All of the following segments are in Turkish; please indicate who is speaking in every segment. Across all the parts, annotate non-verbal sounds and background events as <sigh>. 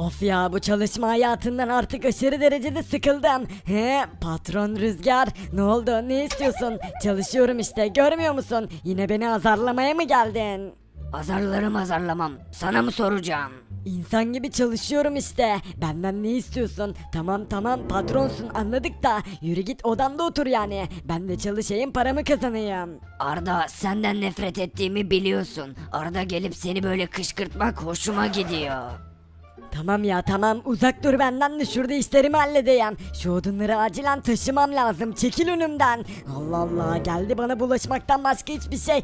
Speaker 1: Of ya bu çalışma hayatından artık aşırı derecede sıkıldım. He patron Rüzgar ne oldu ne istiyorsun? Çalışıyorum işte görmüyor musun? Yine beni azarlamaya mı geldin?
Speaker 2: Azarlarım azarlamam. Sana mı soracağım?
Speaker 1: İnsan gibi çalışıyorum işte. Benden ne istiyorsun? Tamam tamam patronsun anladık da yürü git odanda otur yani. Ben de çalışayım paramı kazanayım.
Speaker 2: Arda senden nefret ettiğimi biliyorsun. Arda gelip seni böyle kışkırtmak hoşuma gidiyor.
Speaker 1: Tamam ya tamam uzak dur benden de şurada işlerimi halledeyim. Şu odunları acilen taşımam lazım çekil önümden. Allah Allah geldi bana bulaşmaktan başka hiçbir şey.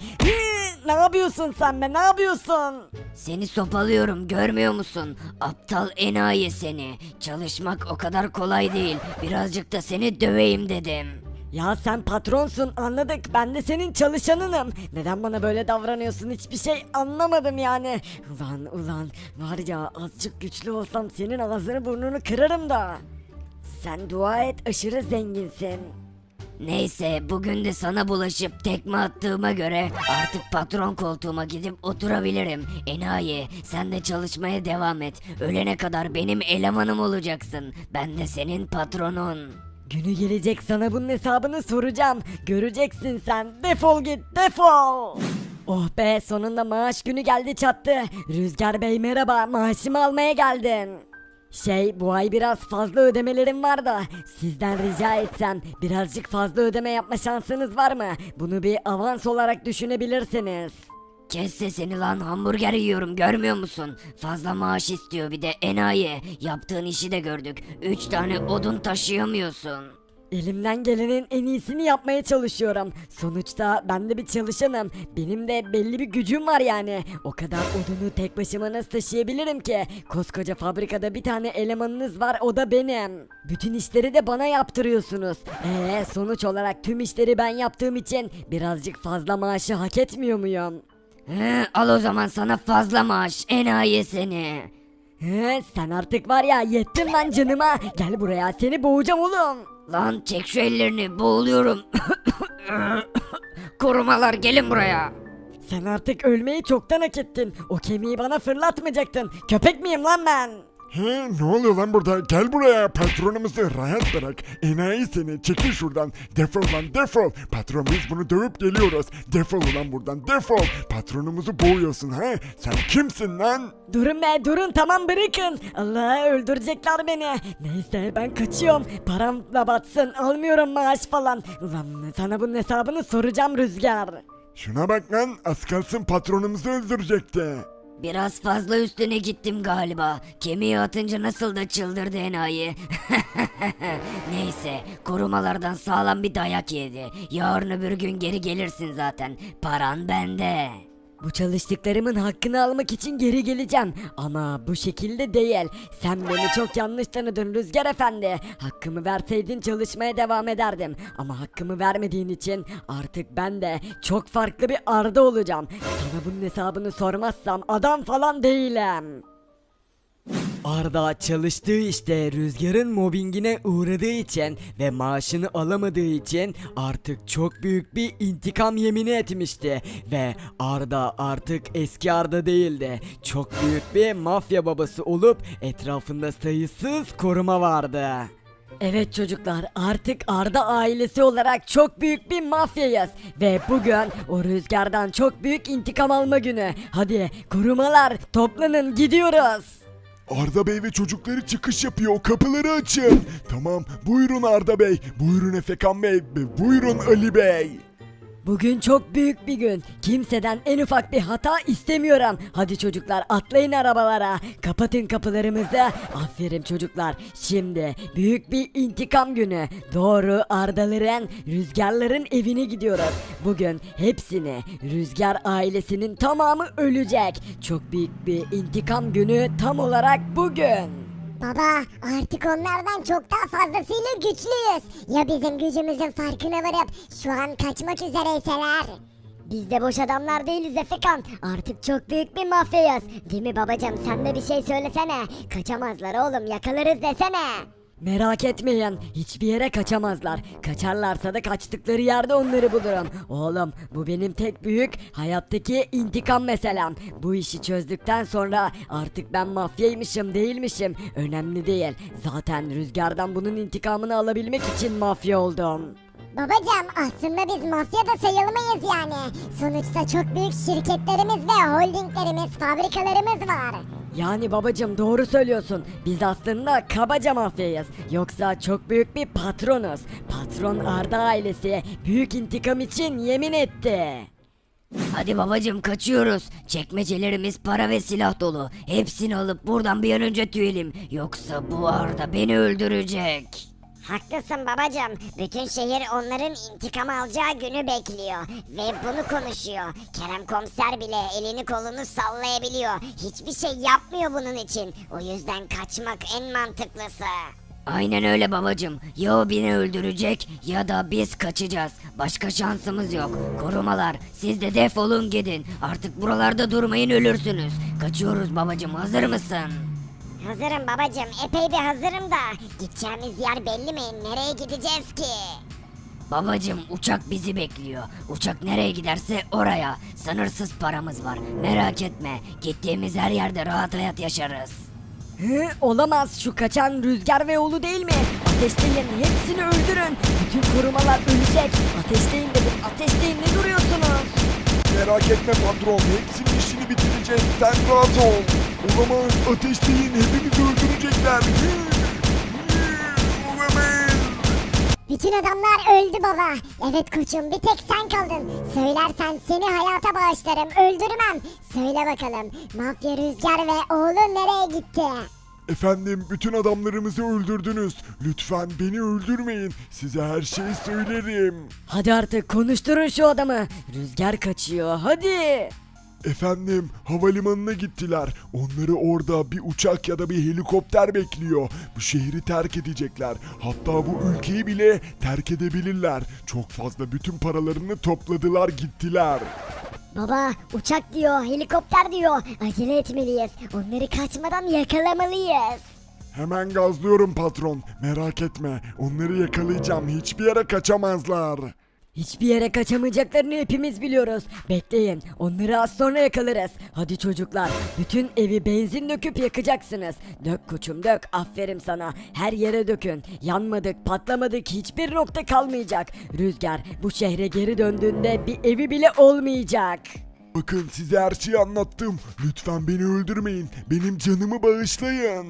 Speaker 1: Ne yapıyorsun sen be ne yapıyorsun?
Speaker 2: Seni sopalıyorum görmüyor musun? Aptal enayi seni. Çalışmak o kadar kolay değil. Birazcık da seni döveyim dedim.
Speaker 1: Ya sen patronsun anladık ben de senin çalışanınım. Neden bana böyle davranıyorsun hiçbir şey anlamadım yani. Ulan ulan var ya azıcık güçlü olsam senin ağzını burnunu kırarım da. Sen dua et aşırı zenginsin.
Speaker 2: Neyse bugün de sana bulaşıp tekme attığıma göre artık patron koltuğuma gidip oturabilirim. Enayi sen de çalışmaya devam et. Ölene kadar benim elemanım olacaksın. Ben de senin patronun.
Speaker 1: Günü gelecek sana bunun hesabını soracağım. Göreceksin sen. Defol git defol. Oh be sonunda maaş günü geldi çattı. Rüzgar Bey merhaba maaşımı almaya geldim. Şey bu ay biraz fazla ödemelerim var da sizden rica etsem birazcık fazla ödeme yapma şansınız var mı? Bunu bir avans olarak düşünebilirsiniz.
Speaker 2: Kes sesini lan hamburger yiyorum görmüyor musun? Fazla maaş istiyor bir de enayi. Yaptığın işi de gördük. Üç tane odun taşıyamıyorsun.
Speaker 1: Elimden gelenin en iyisini yapmaya çalışıyorum. Sonuçta ben de bir çalışanım. Benim de belli bir gücüm var yani. O kadar odunu tek başıma nasıl taşıyabilirim ki? Koskoca fabrikada bir tane elemanınız var o da benim. Bütün işleri de bana yaptırıyorsunuz. Eee sonuç olarak tüm işleri ben yaptığım için birazcık fazla maaşı hak etmiyor muyum?
Speaker 2: He, al o zaman sana fazla maaş enayi seni.
Speaker 1: He, sen artık var ya yettin lan canıma. Gel buraya seni boğacağım oğlum.
Speaker 2: Lan çek şu ellerini boğuluyorum. <coughs> Korumalar gelin buraya.
Speaker 1: Sen artık ölmeyi çoktan hak ettin. O kemiği bana fırlatmayacaktın. Köpek miyim lan ben?
Speaker 3: He ne oluyor lan burada? Gel buraya patronumuzu rahat bırak. Enayi seni çekil şuradan. Defol lan defol. Patron biz bunu dövüp geliyoruz. Defol ulan buradan defol. Patronumuzu boğuyorsun ha? Sen kimsin lan?
Speaker 1: Durun be durun tamam bırakın. Allah öldürecekler beni. Neyse ben kaçıyorum. Param da batsın almıyorum maaş falan. Ulan sana bunun hesabını soracağım Rüzgar.
Speaker 3: Şuna bak lan az kalsın patronumuzu öldürecekti.
Speaker 2: Biraz fazla üstüne gittim galiba. Kemiği atınca nasıl da çıldırdı enayi. <laughs> Neyse korumalardan sağlam bir dayak yedi. Yarın öbür gün geri gelirsin zaten. Paran bende.
Speaker 1: Bu çalıştıklarımın hakkını almak için geri geleceğim. Ama bu şekilde değil. Sen beni çok yanlış tanıdın Rüzgar Efendi. Hakkımı verseydin çalışmaya devam ederdim. Ama hakkımı vermediğin için artık ben de çok farklı bir Arda olacağım. Sana bunun hesabını sormazsam adam falan değilim. Arda çalıştığı işte rüzgarın mobbingine uğradığı için ve maaşını alamadığı için artık çok büyük bir intikam yemini etmişti ve Arda artık eski Arda değildi. Çok büyük bir mafya babası olup etrafında sayısız koruma vardı. Evet çocuklar artık Arda ailesi olarak çok büyük bir mafyayız ve bugün o rüzgardan çok büyük intikam alma günü. Hadi korumalar toplanın gidiyoruz.
Speaker 3: Arda Bey ve çocukları çıkış yapıyor. Kapıları açın. Tamam. Buyurun Arda Bey. Buyurun Efekan Bey. Buyurun Ali Bey.
Speaker 1: Bugün çok büyük bir gün. Kimseden en ufak bir hata istemiyorum. Hadi çocuklar atlayın arabalara. Kapatın kapılarımızı. Aferin çocuklar. Şimdi büyük bir intikam günü. Doğru Ardaların, Rüzgarların evine gidiyoruz. Bugün hepsini Rüzgar ailesinin tamamı ölecek. Çok büyük bir intikam günü tam olarak bugün.
Speaker 4: Baba artık onlardan çok daha fazlasıyla güçlüyüz. Ya bizim gücümüzün farkına varıp şu an kaçmak üzereyseler? Biz de boş adamlar değiliz Efekan. Artık çok büyük bir mafyayız. Değil mi babacım sen de bir şey söylesene. Kaçamazlar oğlum yakalarız desene.
Speaker 1: Merak etmeyin hiçbir yere kaçamazlar. Kaçarlarsa da kaçtıkları yerde onları bulurum. Oğlum bu benim tek büyük hayattaki intikam meselem. Bu işi çözdükten sonra artık ben mafyaymışım değilmişim. Önemli değil. Zaten rüzgardan bunun intikamını alabilmek için mafya oldum.
Speaker 4: Babacım aslında biz mafya da sayılmayız yani. Sonuçta çok büyük şirketlerimiz ve holdinglerimiz, fabrikalarımız var.
Speaker 1: Yani babacım doğru söylüyorsun. Biz aslında kabaca mafyayız. Yoksa çok büyük bir patronuz. Patron Arda ailesi büyük intikam için yemin etti.
Speaker 2: Hadi babacım kaçıyoruz. Çekmecelerimiz para ve silah dolu. Hepsini alıp buradan bir an önce tüyelim. Yoksa bu Arda beni öldürecek.
Speaker 4: Haklısın babacım. Bütün şehir onların intikam alacağı günü bekliyor. Ve bunu konuşuyor. Kerem komiser bile elini kolunu sallayabiliyor. Hiçbir şey yapmıyor bunun için. O yüzden kaçmak en mantıklısı.
Speaker 2: Aynen öyle babacım. Ya o beni öldürecek ya da biz kaçacağız. Başka şansımız yok. Korumalar siz de defolun gidin. Artık buralarda durmayın ölürsünüz. Kaçıyoruz babacım hazır mısın?
Speaker 4: Hazırım babacım. Epey bir hazırım da. Gideceğimiz yer belli mi? Nereye gideceğiz ki?
Speaker 2: Babacım uçak bizi bekliyor. Uçak nereye giderse oraya. Sınırsız paramız var. Merak etme. Gittiğimiz her yerde rahat hayat yaşarız.
Speaker 1: Hı, olamaz şu kaçan rüzgar ve oğlu değil mi? Ateşleyin hepsini öldürün. Bütün korumalar ölecek. Ateşleyin dedim ateşleyin ne duruyorsunuz?
Speaker 3: Merak etme patron hepsinin işini bitireceğiz sen rahat ol. Olamaz ateşleyin hepimizi öldürecekler. Olamaz.
Speaker 4: Bütün adamlar öldü baba. Evet koçum bir tek sen kaldın. Söylersen seni hayata bağışlarım. Öldürmem. Söyle bakalım. Mafya Rüzgar ve oğlu nereye gitti?
Speaker 3: Efendim bütün adamlarımızı öldürdünüz. Lütfen beni öldürmeyin. Size her şeyi söylerim.
Speaker 1: Hadi artık konuşturun şu adamı. Rüzgar kaçıyor hadi.
Speaker 3: Efendim havalimanına gittiler. Onları orada bir uçak ya da bir helikopter bekliyor. Bu şehri terk edecekler. Hatta bu ülkeyi bile terk edebilirler. Çok fazla bütün paralarını topladılar gittiler.
Speaker 4: Baba uçak diyor, helikopter diyor. Acele etmeliyiz. Onları kaçmadan yakalamalıyız.
Speaker 3: Hemen gazlıyorum patron. Merak etme. Onları yakalayacağım. Hiçbir yere kaçamazlar.
Speaker 1: Hiçbir yere kaçamayacaklarını hepimiz biliyoruz. Bekleyin, onları az sonra yakalarız. Hadi çocuklar, bütün evi benzin döküp yakacaksınız. Dök koçum dök, aferin sana. Her yere dökün. Yanmadık, patlamadık, hiçbir nokta kalmayacak. Rüzgar, bu şehre geri döndüğünde bir evi bile olmayacak.
Speaker 3: Bakın size her şeyi anlattım. Lütfen beni öldürmeyin. Benim canımı bağışlayın.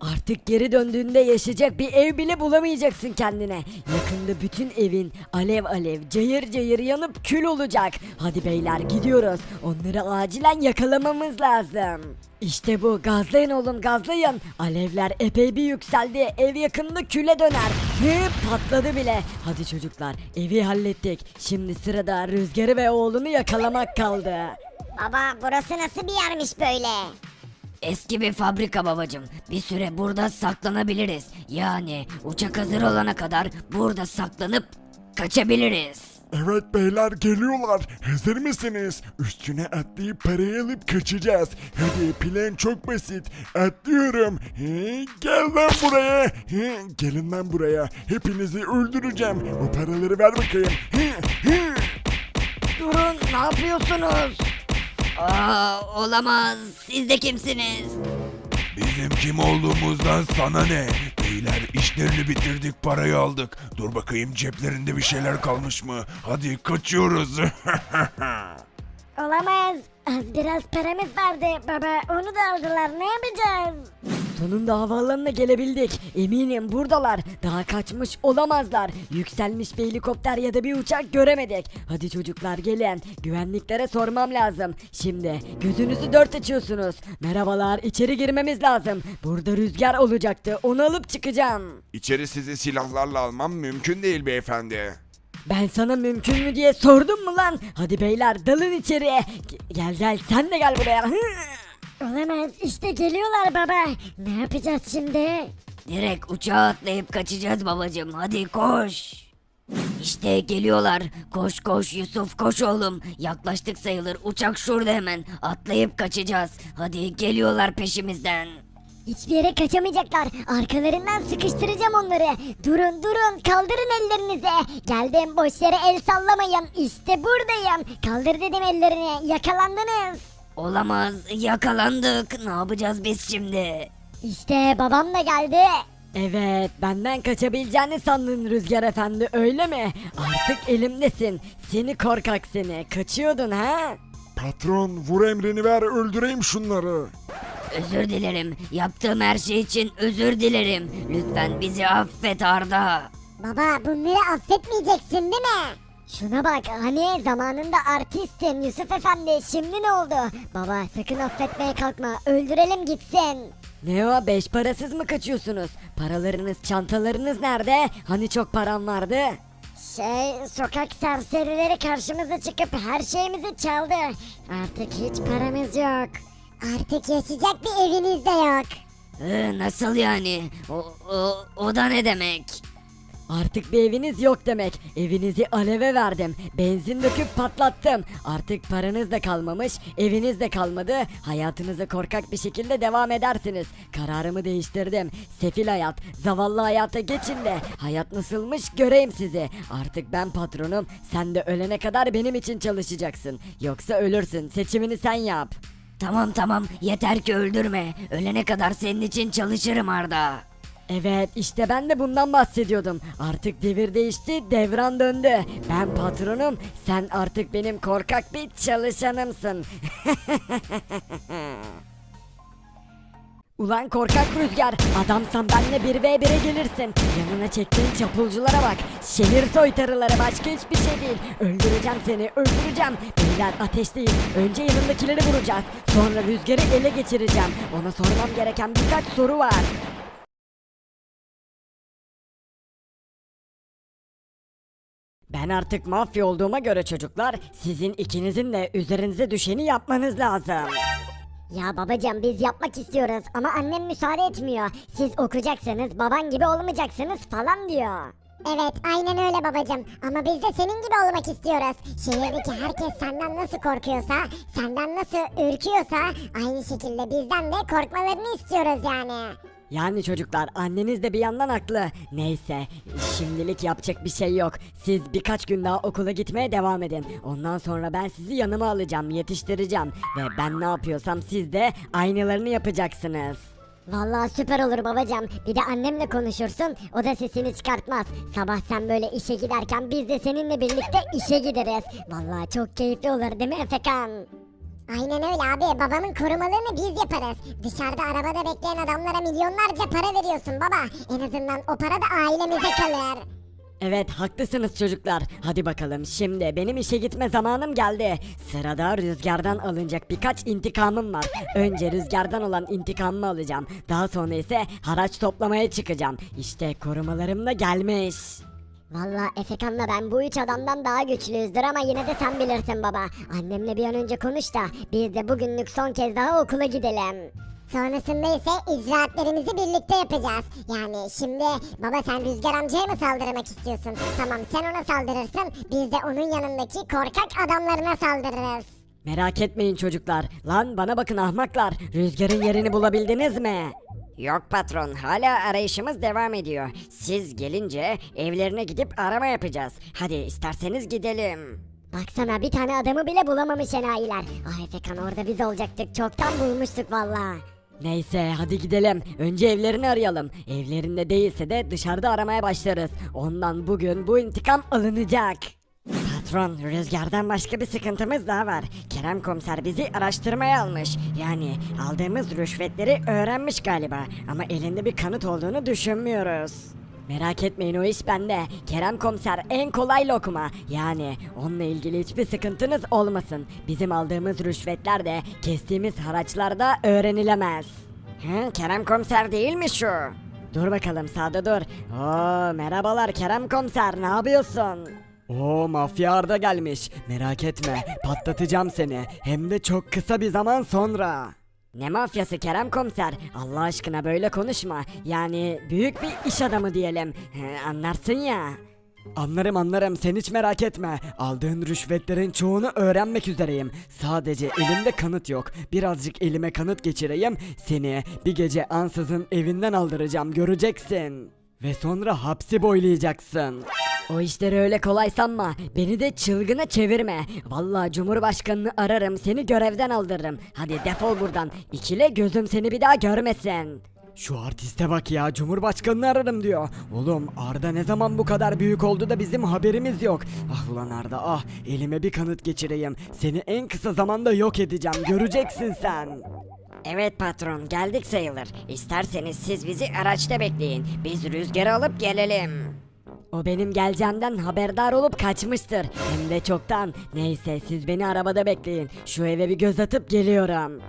Speaker 1: Artık geri döndüğünde yaşayacak bir ev bile bulamayacaksın kendine. Yakında bütün evin alev alev, cayır cayır yanıp kül olacak. Hadi beyler gidiyoruz. Onları acilen yakalamamız lazım. İşte bu. Gazlayın oğlum gazlayın. Alevler epey bir yükseldi. Ev yakında küle döner. Hı, patladı bile. Hadi çocuklar evi hallettik. Şimdi sırada Rüzgar'ı ve oğlunu yakalamak kaldı.
Speaker 4: Baba burası nasıl bir yermiş böyle?
Speaker 2: Eski bir fabrika babacım. Bir süre burada saklanabiliriz. Yani uçak hazır olana kadar burada saklanıp kaçabiliriz.
Speaker 3: Evet beyler geliyorlar. Hazır mısınız? Üstüne atlayıp parayı alıp kaçacağız. Hadi plan çok basit. Atlıyorum. He, gel lan buraya. He, gelin lan buraya. Hepinizi öldüreceğim. O paraları ver bakayım. He, he.
Speaker 1: Durun ne yapıyorsunuz?
Speaker 2: Aa, olamaz. Siz de kimsiniz?
Speaker 5: Bizim kim olduğumuzdan sana ne? Beyler işlerini bitirdik parayı aldık. Dur bakayım ceplerinde bir şeyler kalmış mı? Hadi kaçıyoruz. <laughs>
Speaker 4: Olamaz. Az biraz paramız vardı baba. Onu da aldılar. Ne yapacağız?
Speaker 1: Sonunda havaalanına gelebildik. Eminim buradalar. Daha kaçmış olamazlar. Yükselmiş bir helikopter ya da bir uçak göremedik. Hadi çocuklar gelin. Güvenliklere sormam lazım. Şimdi gözünüzü dört açıyorsunuz. Merhabalar içeri girmemiz lazım. Burada rüzgar olacaktı. Onu alıp çıkacağım.
Speaker 5: İçeri sizi silahlarla almam mümkün değil beyefendi.
Speaker 1: Ben sana mümkün mü diye sordum mu lan? Hadi beyler dalın içeriye. Ge- Gel gel sen de gel buraya. Hı! <laughs>
Speaker 4: Olamaz. İşte geliyorlar baba. Ne yapacağız şimdi?
Speaker 2: Direkt uçağa atlayıp kaçacağız babacım. Hadi koş. İşte geliyorlar. Koş koş Yusuf koş oğlum. Yaklaştık sayılır. Uçak şurada hemen. Atlayıp kaçacağız. Hadi geliyorlar peşimizden.
Speaker 4: Hiçbir yere kaçamayacaklar. Arkalarından sıkıştıracağım onları. Durun durun kaldırın ellerinizi. Geldim boş yere el sallamayın. İşte buradayım. Kaldır dedim ellerini. Yakalandınız.
Speaker 2: Olamaz yakalandık. Ne yapacağız biz şimdi?
Speaker 4: İşte babam da geldi.
Speaker 1: Evet benden kaçabileceğini sandın Rüzgar Efendi öyle mi? Artık elimdesin. Seni korkak seni. Kaçıyordun ha?
Speaker 3: Patron vur emrini ver öldüreyim şunları.
Speaker 2: Özür dilerim. Yaptığım her şey için özür dilerim. Lütfen bizi affet Arda.
Speaker 4: Baba bunları affetmeyeceksin değil mi? Şuna bak hani zamanında artistin Yusuf Efendi şimdi ne oldu? Baba sakın affetmeye kalkma öldürelim gitsin.
Speaker 1: Ne o beş parasız mı kaçıyorsunuz? Paralarınız çantalarınız nerede? Hani çok param vardı?
Speaker 4: Şey sokak serserileri karşımıza çıkıp her şeyimizi çaldı. Artık hiç paramız yok. Artık yaşayacak bir eviniz de yok.
Speaker 2: Ee, nasıl yani? O, o, o da ne demek?
Speaker 1: Artık bir eviniz yok demek. Evinizi aleve verdim. Benzin döküp patlattım. Artık paranız da kalmamış, eviniz de kalmadı. Hayatınıza korkak bir şekilde devam edersiniz. Kararımı değiştirdim. Sefil hayat, zavallı hayata geçin de. Hayat nasılmış göreyim sizi. Artık ben patronum. Sen de ölene kadar benim için çalışacaksın. Yoksa ölürsün. Seçimini sen yap.
Speaker 2: Tamam tamam yeter ki öldürme. Ölene kadar senin için çalışırım Arda.
Speaker 1: Evet işte ben de bundan bahsediyordum. Artık devir değişti, devran döndü. Ben patronum, sen artık benim korkak bir çalışanımsın. <laughs> Ulan korkak rüzgar, adamsan benle 1v1'e gelirsin. Yanına çektiğin çapulculara bak. Şehir soytarıları başka hiçbir şey değil. Öldüreceğim seni, öldüreceğim. Beyler ateşleyin. Önce yanındakileri vuracağız. Sonra rüzgarı ele geçireceğim. Ona sormam gereken birkaç soru var. Ben artık mafya olduğuma göre çocuklar, sizin ikinizin de üzerinize düşeni yapmanız lazım.
Speaker 4: Ya babacığım biz yapmak istiyoruz ama annem müsaade etmiyor. Siz okuyacaksınız, baban gibi olmayacaksınız falan diyor. Evet aynen öyle babacığım ama biz de senin gibi olmak istiyoruz. Şehirdeki herkes senden nasıl korkuyorsa, senden nasıl ürküyorsa aynı şekilde bizden de korkmalarını istiyoruz yani.
Speaker 1: Yani çocuklar anneniz de bir yandan haklı. Neyse şimdilik yapacak bir şey yok. Siz birkaç gün daha okula gitmeye devam edin. Ondan sonra ben sizi yanıma alacağım, yetiştireceğim. Ve ben ne yapıyorsam siz de aynılarını yapacaksınız.
Speaker 4: Vallahi süper olur babacığım. Bir de annemle konuşursun. O da sesini çıkartmaz. Sabah sen böyle işe giderken biz de seninle birlikte işe gideriz. Vallahi çok keyifli olur değil mi Efekan? Aynen öyle abi. Babamın korumalığını biz yaparız. Dışarıda arabada bekleyen adamlara milyonlarca para veriyorsun baba. En azından o para da ailemize kalır.
Speaker 1: Evet haklısınız çocuklar. Hadi bakalım şimdi benim işe gitme zamanım geldi. Sırada rüzgardan alınacak birkaç intikamım var. Önce rüzgardan olan intikamımı alacağım. Daha sonra ise haraç toplamaya çıkacağım. İşte korumalarım da gelmiş.
Speaker 4: Vallahi Efekan'la ben bu üç adamdan daha güçlüyüzdür ama yine de sen bilirsin baba. Annemle bir an önce konuş da biz de bugünlük son kez daha okula gidelim. Sonrasında ise icraatlerimizi birlikte yapacağız. Yani şimdi baba sen Rüzgar amcaya mı saldırmak istiyorsun? Tamam sen ona saldırırsın biz de onun yanındaki korkak adamlarına saldırırız.
Speaker 1: Merak etmeyin çocuklar. Lan bana bakın ahmaklar. Rüzgarın yerini bulabildiniz mi?
Speaker 2: Yok patron hala arayışımız devam ediyor. Siz gelince evlerine gidip arama yapacağız. Hadi isterseniz gidelim.
Speaker 4: Baksana bir tane adamı bile bulamamış enayiler. Ah Efekan orada biz olacaktık çoktan bulmuştuk valla.
Speaker 1: Neyse hadi gidelim. Önce evlerini arayalım. Evlerinde değilse de dışarıda aramaya başlarız. Ondan bugün bu intikam alınacak. Patron, rüzgardan başka bir sıkıntımız daha var. Kerem komiser bizi araştırmaya almış. Yani aldığımız rüşvetleri öğrenmiş galiba. Ama elinde bir kanıt olduğunu düşünmüyoruz. Merak etmeyin o iş bende. Kerem komiser en kolay lokma. Yani onunla ilgili hiçbir sıkıntınız olmasın. Bizim aldığımız rüşvetler de kestiğimiz haraçlar da öğrenilemez. Hı, Kerem komiser değil mi şu? Dur bakalım sağda dur. Oo merhabalar Kerem komiser ne yapıyorsun? Oo mafya Arda gelmiş. Merak etme patlatacağım seni. Hem de çok kısa bir zaman sonra. Ne mafyası Kerem komiser? Allah aşkına böyle konuşma. Yani büyük bir iş adamı diyelim. He, anlarsın ya. Anlarım anlarım sen hiç merak etme. Aldığın rüşvetlerin çoğunu öğrenmek üzereyim. Sadece elimde kanıt yok. Birazcık elime kanıt geçireyim. Seni bir gece ansızın evinden aldıracağım göreceksin. Ve sonra hapsi boylayacaksın. O işleri öyle kolay sanma. Beni de çılgına çevirme. Vallahi Cumhurbaşkanını ararım seni görevden aldırırım. Hadi defol buradan. İkile gözüm seni bir daha görmesin. Şu artiste bak ya Cumhurbaşkanını ararım diyor. Oğlum Arda ne zaman bu kadar büyük oldu da bizim haberimiz yok. Ah ulan Arda ah elime bir kanıt geçireyim. Seni en kısa zamanda yok edeceğim göreceksin sen.
Speaker 2: Evet patron geldik sayılır. İsterseniz siz bizi araçta bekleyin. Biz rüzgarı alıp gelelim.
Speaker 1: O benim geleceğimden haberdar olup kaçmıştır. Hem de çoktan. Neyse siz beni arabada bekleyin. Şu eve bir göz atıp geliyorum.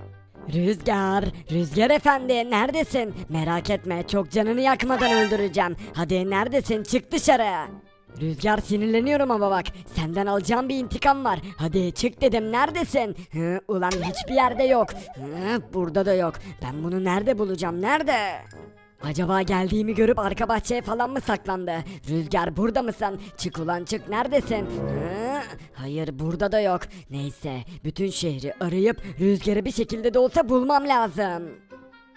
Speaker 1: Rüzgar, Rüzgar efendi neredesin? Merak etme çok canını yakmadan öldüreceğim. Hadi neredesin çık dışarı. Rüzgar sinirleniyorum ama bak senden alacağım bir intikam var. Hadi çık dedim neredesin? Hı, ulan hiçbir yerde yok. Hı, burada da yok. Ben bunu nerede bulacağım nerede? Acaba geldiğimi görüp arka bahçeye falan mı saklandı? Rüzgar burada mısın? Çık ulan çık neredesin? Hı? Hayır burada da yok. Neyse bütün şehri arayıp Rüzgar'ı bir şekilde de olsa bulmam lazım.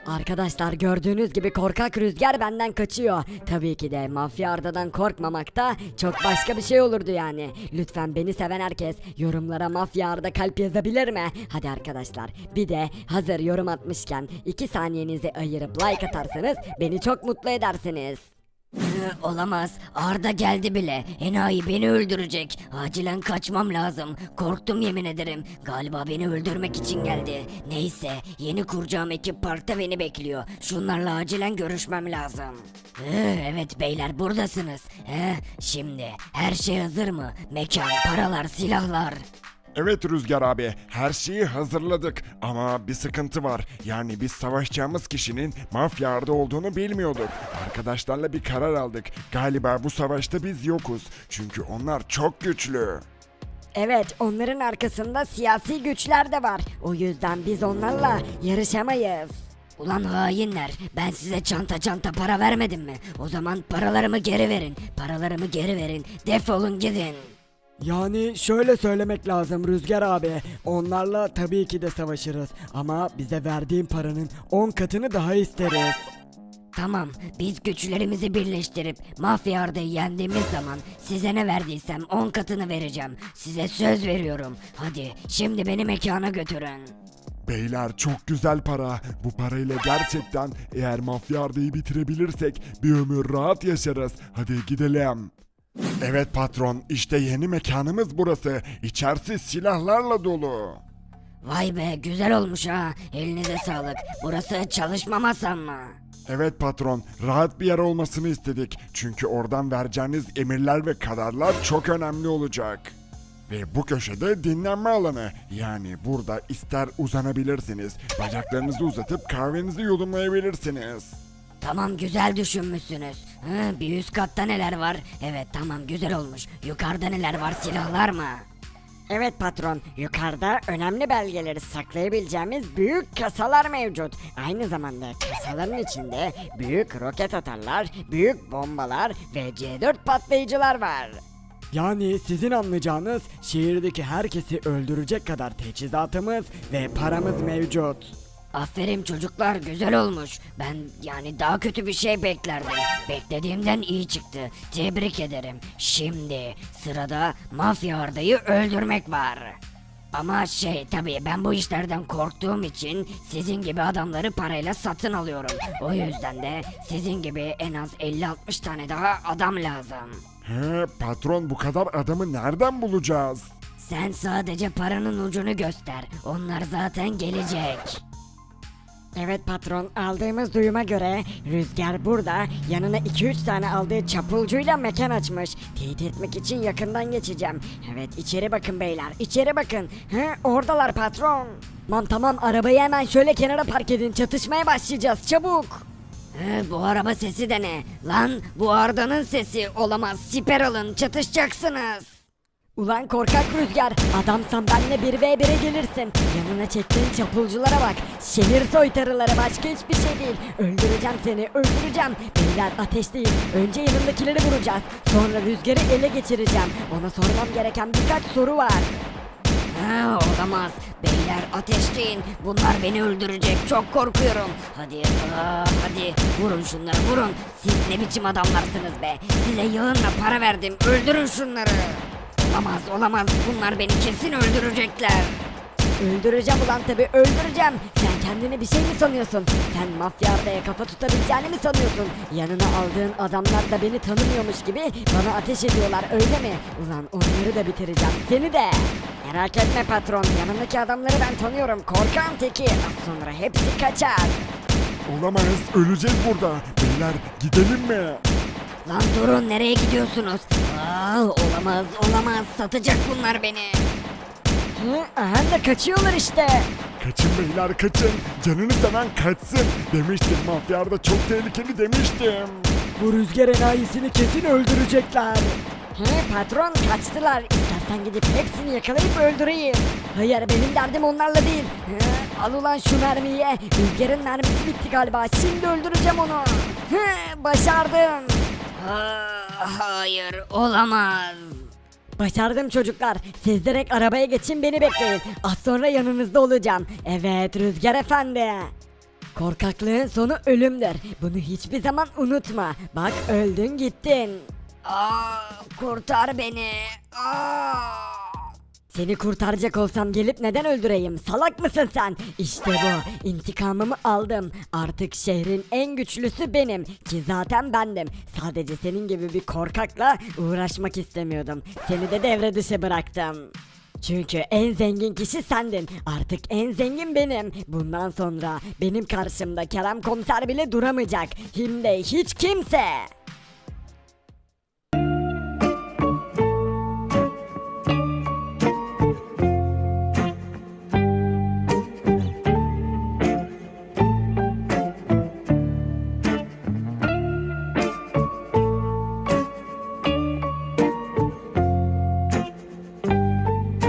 Speaker 1: Arkadaşlar gördüğünüz gibi korkak rüzgar benden kaçıyor. Tabii ki de mafya Arda'dan korkmamak da çok başka bir şey olurdu yani. Lütfen beni seven herkes yorumlara mafya Arda kalp yazabilir mi? Hadi arkadaşlar bir de hazır yorum atmışken 2 saniyenizi ayırıp like atarsanız beni çok mutlu edersiniz.
Speaker 2: Hı, Olamaz. Arda geldi bile. Enayi beni öldürecek. Acilen kaçmam lazım. Korktum yemin ederim. Galiba beni öldürmek için geldi. Neyse, yeni kuracağım ekip parkta beni bekliyor. Şunlarla acilen görüşmem lazım. Evet beyler buradasınız. Hı, şimdi her şey hazır mı? Mekan, paralar, silahlar.
Speaker 3: Evet Rüzgar abi, her şeyi hazırladık ama bir sıkıntı var. Yani biz savaşacağımız kişinin mafya Arda olduğunu bilmiyorduk. Arkadaşlarla bir karar aldık. Galiba bu savaşta biz yokuz. Çünkü onlar çok güçlü.
Speaker 1: Evet onların arkasında siyasi güçler de var. O yüzden biz onlarla yarışamayız.
Speaker 2: Ulan hainler ben size çanta çanta para vermedim mi? O zaman paralarımı geri verin. Paralarımı geri verin. Defolun gidin.
Speaker 1: Yani şöyle söylemek lazım Rüzgar abi. Onlarla tabii ki de savaşırız. Ama bize verdiğin paranın 10 katını daha isteriz.
Speaker 2: Tamam biz güçlerimizi birleştirip mafya Arda'yı yendiğimiz zaman size ne verdiysem 10 katını vereceğim. Size söz veriyorum. Hadi şimdi beni mekana götürün.
Speaker 3: Beyler çok güzel para. Bu parayla gerçekten eğer mafya Arda'yı bitirebilirsek bir ömür rahat yaşarız. Hadi gidelim. Evet patron, işte yeni mekanımız burası. İçerisi silahlarla dolu.
Speaker 2: Vay be güzel olmuş ha. Elinize sağlık. Burası çalışma masam mı?
Speaker 3: Evet patron, rahat bir yer olmasını istedik. Çünkü oradan vereceğiniz emirler ve kararlar çok önemli olacak. Ve bu köşede dinlenme alanı. Yani burada ister uzanabilirsiniz, bacaklarınızı uzatıp kahvenizi yudumlayabilirsiniz.
Speaker 2: Tamam güzel düşünmüşsünüz. Hı, bir üst katta neler var? Evet tamam güzel olmuş. Yukarıda neler var silahlar mı?
Speaker 1: Evet patron, yukarıda önemli belgeleri saklayabileceğimiz büyük kasalar mevcut. Aynı zamanda kasaların içinde büyük roket atarlar, büyük bombalar ve C4 patlayıcılar var. Yani sizin anlayacağınız şehirdeki herkesi öldürecek kadar teçhizatımız ve paramız mevcut.
Speaker 2: Aferin çocuklar güzel olmuş. Ben yani daha kötü bir şey beklerdim. Beklediğimden iyi çıktı. Tebrik ederim. Şimdi sırada mafya Arda'yı öldürmek var. Ama şey tabii ben bu işlerden korktuğum için sizin gibi adamları parayla satın alıyorum. O yüzden de sizin gibi en az 50-60 tane daha adam lazım.
Speaker 3: He, patron bu kadar adamı nereden bulacağız?
Speaker 2: Sen sadece paranın ucunu göster. Onlar zaten gelecek.
Speaker 1: Evet patron aldığımız duyuma göre Rüzgar burada yanına 2-3 tane aldığı çapulcuyla mekan açmış. Teyit etmek için yakından geçeceğim. Evet içeri bakın beyler içeri bakın. He oradalar patron. Tamam tamam arabayı hemen şöyle kenara park edin çatışmaya başlayacağız çabuk.
Speaker 2: He, bu araba sesi de ne? Lan bu Arda'nın sesi olamaz. Siper alın çatışacaksınız.
Speaker 1: Ulan korkak rüzgar adamsan benle 1v1'e gelirsin. Yanına çektiğin çapulculara bak. Şehir soytarıları başka hiçbir şey değil. Öldüreceğim seni öldüreceğim. Beyler ateş değil. Önce yanındakileri vuracağız. Sonra rüzgarı ele geçireceğim. Ona sormam gereken birkaç soru var.
Speaker 2: Ha, olamaz. Beyler ateşleyin. Bunlar beni öldürecek. Çok korkuyorum. Hadi, aa, hadi. Vurun şunları vurun. Siz ne biçim adamlarsınız be. Size yığınla para verdim. Öldürün şunları. Olamaz, olamaz. Bunlar beni kesin öldürecekler.
Speaker 1: Öldüreceğim ulan tabi öldüreceğim. Sen kendini bir şey mi sanıyorsun? Sen mafya ardaya kafa tutabileceğini mi sanıyorsun? Yanına aldığın adamlar da beni tanımıyormuş gibi bana ateş ediyorlar öyle mi? Ulan onları da bitireceğim seni de. Merak etme patron yanımdaki adamları ben tanıyorum korkan teki. Sonra hepsi kaçar.
Speaker 3: Olamaz öleceğiz burada. Beyler gidelim mi?
Speaker 2: Lan durun nereye gidiyorsunuz? Aa, olamaz, olamaz. Satacak bunlar beni.
Speaker 1: Hı, aha da kaçıyorlar işte.
Speaker 3: Kaçın beyler kaçın. Canını seven kaçsın. Demiştim mafyarda çok tehlikeli demiştim.
Speaker 1: Bu rüzgar enayisini kesin öldürecekler. He patron kaçtılar. İstersen gidip hepsini yakalayıp öldüreyim. Hayır benim derdim onlarla değil. He, al ulan şu mermiyi. Rüzgarın mermisi bitti galiba. Şimdi öldüreceğim onu. He, başardım.
Speaker 2: Aa, hayır, olamaz.
Speaker 1: Başardım çocuklar. Siz direkt arabaya geçin beni bekleyin. Az sonra yanınızda olacağım. Evet Rüzgar Efendi. Korkaklığın sonu ölümdür. Bunu hiçbir zaman unutma. Bak öldün gittin.
Speaker 2: Aa, kurtar beni. Aa.
Speaker 1: Seni kurtaracak olsam gelip neden öldüreyim? Salak mısın sen? İşte bu. İntikamımı aldım. Artık şehrin en güçlüsü benim. Ki zaten bendim. Sadece senin gibi bir korkakla uğraşmak istemiyordum. Seni de devre dışı bıraktım. Çünkü en zengin kişi sendin. Artık en zengin benim. Bundan sonra benim karşımda Kerem komiser bile duramayacak. Hem hiç kimse.